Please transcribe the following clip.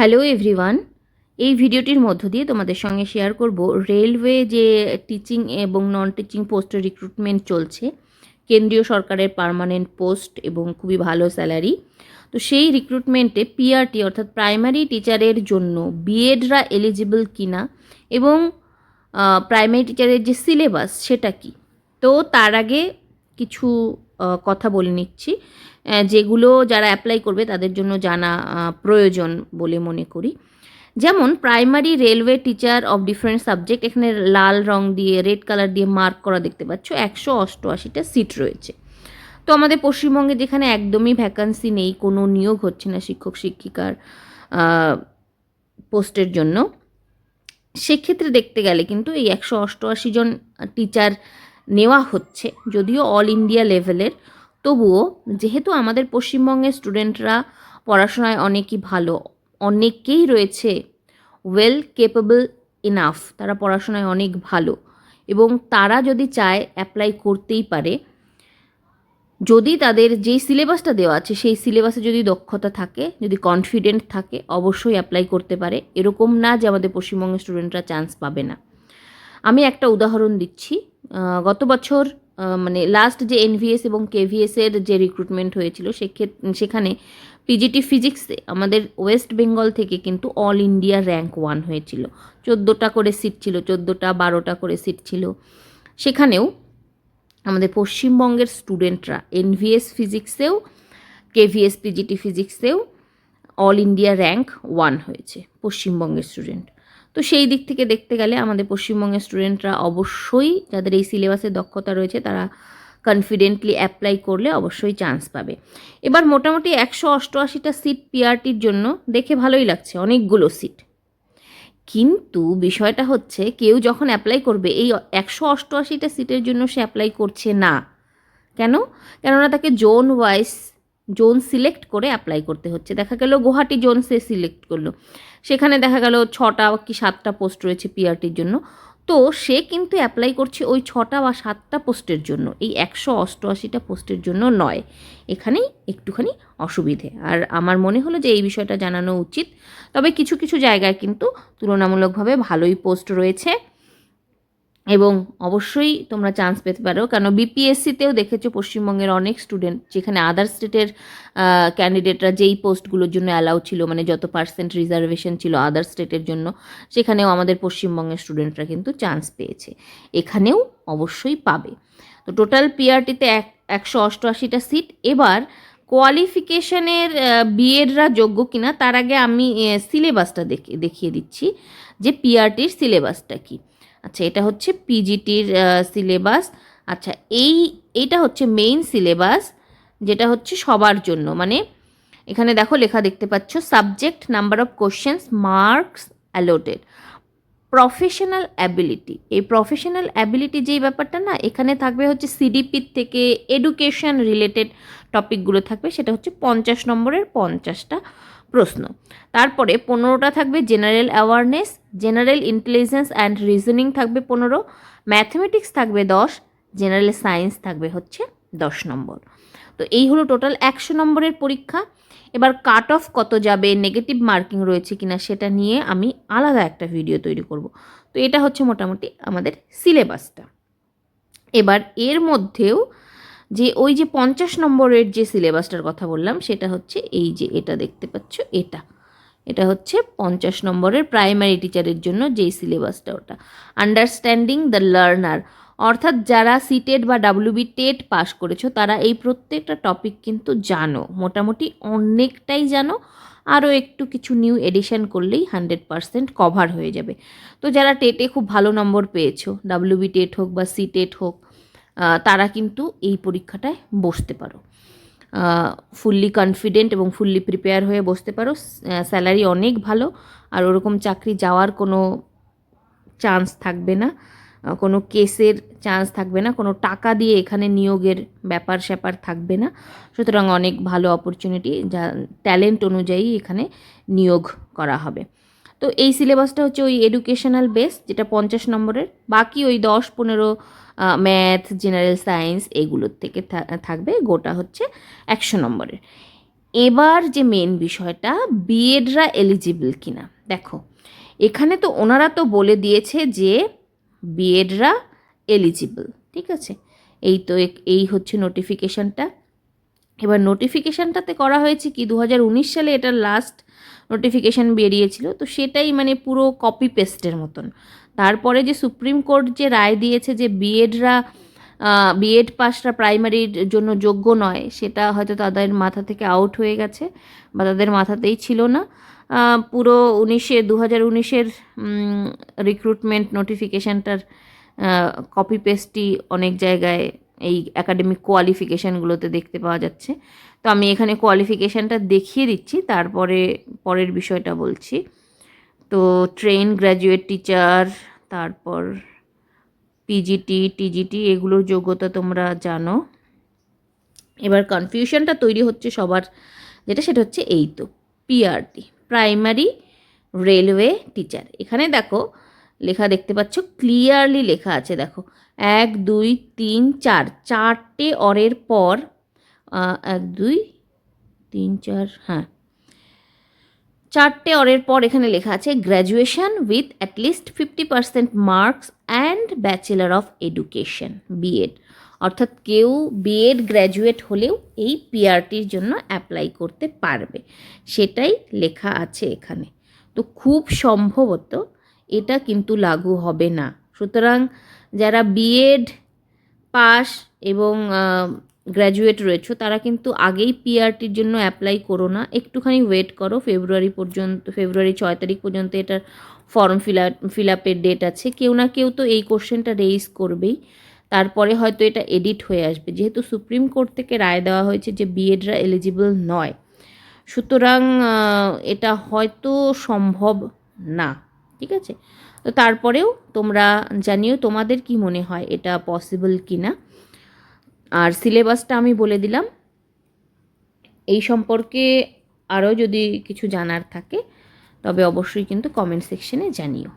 Hello everyone, এই ভিডিওটির মধ্য দিয়ে তোমাদের সঙ্গে শেয়ার করব রেলওয়ে যে টিচিং এবং নন টিচিং পোস্টের রিক্রুটমেন্ট চলছে, কেন্দ্রীয় সরকারের পার্মানেন্ট পোস্ট এবং খুবই ভালো স্যালারি তো সেই রিক্রুটমেন্টে পিআরটি অর্থাৎ প্রাইমারি টিচারের জন্য বিএডরা এলিজিবল কিনা এবং প্রাইমারি টিচারের যে সিলেবাস সেটা কি? তো তার আগে কিছু কথা বলে নিচ্ছি। যেগুলো যারা অ্যাপ্লাই করবে তাদের জন্য জানা প্রয়োজন বলে মনে করি। যেমন primary railway teacher of different subject এখানে লাল রং দিয়ে রেড কালার দিয়ে মার্ক করা দেখতে পাচ্ছ, একশো অষ্টআশিটা সিট রয়েছে। তো আমাদের পশ্চিমবঙ্গে যেখানে একদমই ভ্যাকান্সি নেই, কোনো নিয়োগ হচ্ছে না শিক্ষক, শিক্ষিকার পোস্টের জন্য, সেক্ষেত্রে দেখতে গেলে কিন্তু এই একশো অষ্টআশি জন টিচার নেওয়া হচ্ছে, যদিও অল ইন্ডিয়া লেভেলের তবুও যেহেতু আমাদের পশ্চিমবঙ্গের স্টুডেন্টরা পড়াশোনায় অনেকই ভালো, অনেকেই রয়েছে ওয়েল কেপেবল ইনাফ তারা পড়াশোনায় অনেক ভালো এবং তারা যদি চায় অ্যাপ্লাই করতেই পারে, যদি তাদের যেই সিলেবাসটা দেওয়া আছে সেই সিলেবাসে যদি দক্ষতা থাকে, যদি কনফিডেন্ট থাকে, অবশ্যই অ্যাপ্লাই করতে পারে, এরকম না যে আমাদের পশ্চিমবঙ্গের স্টুডেন্টরা চান্স পাবে না। আমি একটা উদাহরণ দিচ্ছি গত বছর মানে লাস্ট যে এনভিএস এবং কেভিএস এর যে রিক্রুটমেন্ট হয়েছিল সেখানে পিজিটি ফিজিক্সে আমাদের ওয়েস্ট বেঙ্গল থেকে কিন্তু অল ইন্ডিয়া র্যাঙ্ক ওয়ান হয়েছিল। চোদ্দোটা করে সিট ছিল, চোদ্দোটা, বারোটা করে সিট ছিল। সেখানেও আমাদের পশ্চিমবঙ্গের স্টুডেন্টরা এনভিএস ফিজিক্সেও কেভিএস পিজিটি ফিজিক্সেও অল ইন্ডিয়া র্যাঙ্ক ওয়ান হয়েছে, পশ্চিমবঙ্গের স্টুডেন্ট তো সেই দিক থেকে দেখতে গেলে আমাদের পশ্চিমবঙ্গের স্টুডেন্টরা অবশ্যই, যাদের এই সিলেবাসে দক্ষতা রয়েছে, তারা কনফিডেন্টলি অ্যাপ্লাই করলে অবশ্যই চান্স পাবে। এবার মোটামুটি একশো অষ্টআশিটা সিট পিআরটির জন্য দেখে ভালোই লাগছে, অনেকগুলো সিট কিন্তু বিষয়টা হচ্ছে, কেউ যখন অ্যাপ্লাই করবে, এই একশো অষ্টআশিটা সিটের জন্য সে অ্যাপ্লাই করছে না। কেন? কেননা তাকে জোন ওয়াইজ জোন সিলেক্ট করে অ্যাপ্লাই করতে হচ্ছে। দেখা গেল গুয়াহাটি জোন সে সিলেক্ট করল। সেখানে দেখা গেল ছটা কি সাতটা পোস্ট রয়েছে পিআরটির জন্য। তো সে কিন্তু অ্যাপ্লাই করছে ওই ছটা বা সাতটা পোস্টের জন্য। এই একশো অষ্টআশিটা পোস্টের জন্য নয়। এখানেই একটুখানি অসুবিধে। আর আমার মনে হলো যে এই বিষয়টা জানানো উচিত। তবে কিছু কিছু জায়গায় কিন্তু তুলনামূলকভাবে ভালোই পোস্ট রয়েছে। এবং অবশ্যই তোমরা চান্স পেতে পারো। কেন বিপিএসসিতেও দেখেছ পশ্চিমবঙ্গের অনেক স্টুডেন্ট যেখানে আদার স্টেটের ক্যান্ডিডেটরা যেই পোস্টগুলোর জন্য অ্যালাউ ছিল মানে যত পার্সেন্ট রিজার্ভেশন ছিল আদার স্টেটের জন্য, সেখানেও আমাদের পশ্চিমবঙ্গের স্টুডেন্টরা কিন্তু চান্স পেয়েছে। এখানেও অবশ্যই পাবে। তো টোটাল পিআরটিতে এক, একশো অষ্টআশিটা সিট এবার কোয়ালিফিকেশনের বিএডরা যোগ্য কিনা, তার আগে আমি সিলেবাসটা দেখে, দেখিয়ে দিচ্ছি যে পিআরটির সিলেবাসটা কি। আচ্ছা এটা হচ্ছে পিজিটির সিলেবাস আচ্ছা এই এইটা হচ্ছে মেইন সিলেবাস যেটা হচ্ছে সবার জন্য। মানে এখানে দেখো লেখা দেখতে পাচ্ছ subject number of questions marks allotted professional ability এই প্রফেশনাল অ্যাবিলিটি যেই ব্যাপারটা না, এখানে থাকবে হচ্ছে সিডিপির থেকে এডুকেশন রিলেটেড টপিকগুলো থাকবে, সেটা হচ্ছে পঞ্চাশ নম্বরের পঞ্চাশটা। প্রশ্ন। তারপরে পনেরোটা থাকবে general awareness general intelligence and reasoning থাকবে পনেরো ম্যাথমেটিক্স থাকবে দশ জেনারেল সায়েন্স থাকবে হচ্ছে দশ নম্বর। তো এই হলো টোটাল একশো নম্বরের পরীক্ষা। এবার কাট অফ কত যাবে নেগেটিভ মার্কিং রয়েছে কিনা সেটা নিয়ে আমি আলাদা একটা ভিডিও তৈরি করব। তো এটা হচ্ছে মোটামুটি আমাদের সিলেবাসটা এবার এর মধ্যেও যে ওই যে পঞ্চাশ নম্বরের যে সিলেবাসটার কথা বললাম, সেটা হচ্ছে এই যে এটা দেখতে পাচ্ছ, এটা। এটা হচ্ছে পঞ্চাশ নম্বরের প্রাইমারি টিচারের জন্য যেই সিলেবাসটা ওটা। Understanding the learner. অর্থাৎ যারা সিটেড বা ডাব্লিউবি টেট পাস করেছ, তারা এই প্রত্যেকটা টপিক কিন্তু জানো। মোটামুটি অনেকটাই জানো। আরও একটু কিছু নিউ এডিশন করলেই হান্ড্রেড পারসেন্ট কভার হয়ে যাবে। তো যারা টেটে খুব ভালো নম্বর পেয়েছ, ডাব্লিউবি টেট হোক বা সি টেট হোক তারা কিন্তু এই পরীক্ষাটায় বসতে পারো। ফুললি কনফিডেন্ট এবং ফুললি প্রিপেয়ার হয়ে বসতে পারো। স্যালারি অনেক ভালো, আর ওরকম চাকরি যাওয়ার কোনো চান্স থাকবে না। কোনো কেসের চান্স থাকবে না, কোনো টাকা দিয়ে এখানে নিয়োগের ব্যাপার স্যাপার থাকবে না। সুতরাং অনেক ভালো অপরচুনিটি যা ট্যালেন্ট অনুযায়ী এখানে নিয়োগ করা হবে। তো এই সিলেবাসটা হচ্ছে ওই এডুকেশনাল বেস যেটা পঞ্চাশ নম্বরের। বাকি ওই দশ, পনেরো ম্যাথ জেনারেল সায়েন্স এগুলোর থেকে থাকবে, গোটা হচ্ছে একশো নম্বরের। এবার যে মেন বিষয়টা বিএডরা এলিজিবল কিনা। দেখো, এখানে তো ওনারা তো বলে দিয়েছে যে বিএডরা এলিজিবল ঠিক আছে? এই তো এই হচ্ছে নোটিফিকেশানটা এবার নোটিফিকেশানটাতে করা হয়েছে কি? দু হাজার উনিশ সালে এটার লাস্ট নোটিফিকেশান বেরিয়েছিল, তো সেটাই মানে পুরো কপি পেস্টের মতন। তারপরে যে সুপ্রিম কোর্ট যে রায় দিয়েছে যে বিএডরা বিএড পাসরা প্রাইমারির জন্য যোগ্য নয়, সেটা হয়তো তাদের মাথা থেকে আউট হয়ে গেছে বা তাদের মাথাতেই ছিল না। পুরো উনিশে দু হাজার উনিশের রিক্রুটমেন্ট নোটিফিকেশানটার কপি পেস্টই অনেক জায়গায় এই একাডেমিক কোয়ালিফিকেশানগুলোতে দেখতে পাওয়া যাচ্ছে। তো আমি এখানে কোয়ালিফিকেশানটা দেখিয়ে দিচ্ছি, তারপরে পরের বিষয়টা বলছি। তো ট্রেন গ্র্যাজুয়েট টিচার তারপর পিজিটি টিজিটি এগুলোর যোগ্যতা তোমরা জানো। এবার কনফিউশনটা তৈরি হচ্ছে সবার, যেটা সেটা হচ্ছে এই তো পিআরটি প্রাইমারি রেলওয়ে টিচার এখানে দেখো, লেখা দেখতে পাচ্ছ ক্লিয়ারলি লেখা আছে, দেখো। এক, দুই, তিন, চার। চারটে অরের পর এক, দুই, তিন, চার হ্যাঁ। চারটে অরের পর এখানে লেখা আছে graduation with at least fifty percent marks and bachelor of education BEd অর্থাৎ কেউ বিএড গ্র্যাজুয়েট হলেও এই পিআরটির জন্য অ্যাপ্লাই করতে পারবে। সেটাই লেখা আছে এখানে। তো খুব সম্ভবত এটা কিন্তু লাগু হবে না। সুতরাং যারা বিএড পাস এবং গ্র্যাজুয়েট রয়েছে, তারা কিন্তু আগেই পিআরটির জন্য অ্যাপ্লাই করো না। একটুখানি ওয়েট করো ফেব্রুয়ারি পর্যন্ত ফেব্রুয়ারি ছয় তারিখ পর্যন্ত এটার ফর্ম ফিল ফিল আপের ডেট আছে। কেউ না কেউ তো এই কোশ্চেনটা রেইজ করবেই। তারপরে হয়তো এটা এডিট হয়ে আসবে। যেহেতু সুপ্রিম কোর্ট থেকে রায় দেওয়া হয়েছে যে বিএডরা এলিজিবল নয়। সুতরাং এটা হয়তো সম্ভব না। ঠিক আছে? তো তারপরেও তোমরা জানিও তোমাদের কি মনে হয় এটা পসিবল কি না আর সিলেবাসটা আমি বলে দিলাম। এই সম্পর্কে আরও যদি কিছু জানার থাকে, তবে অবশ্যই কিন্তু কমেন্ট সেকশনে জানিও।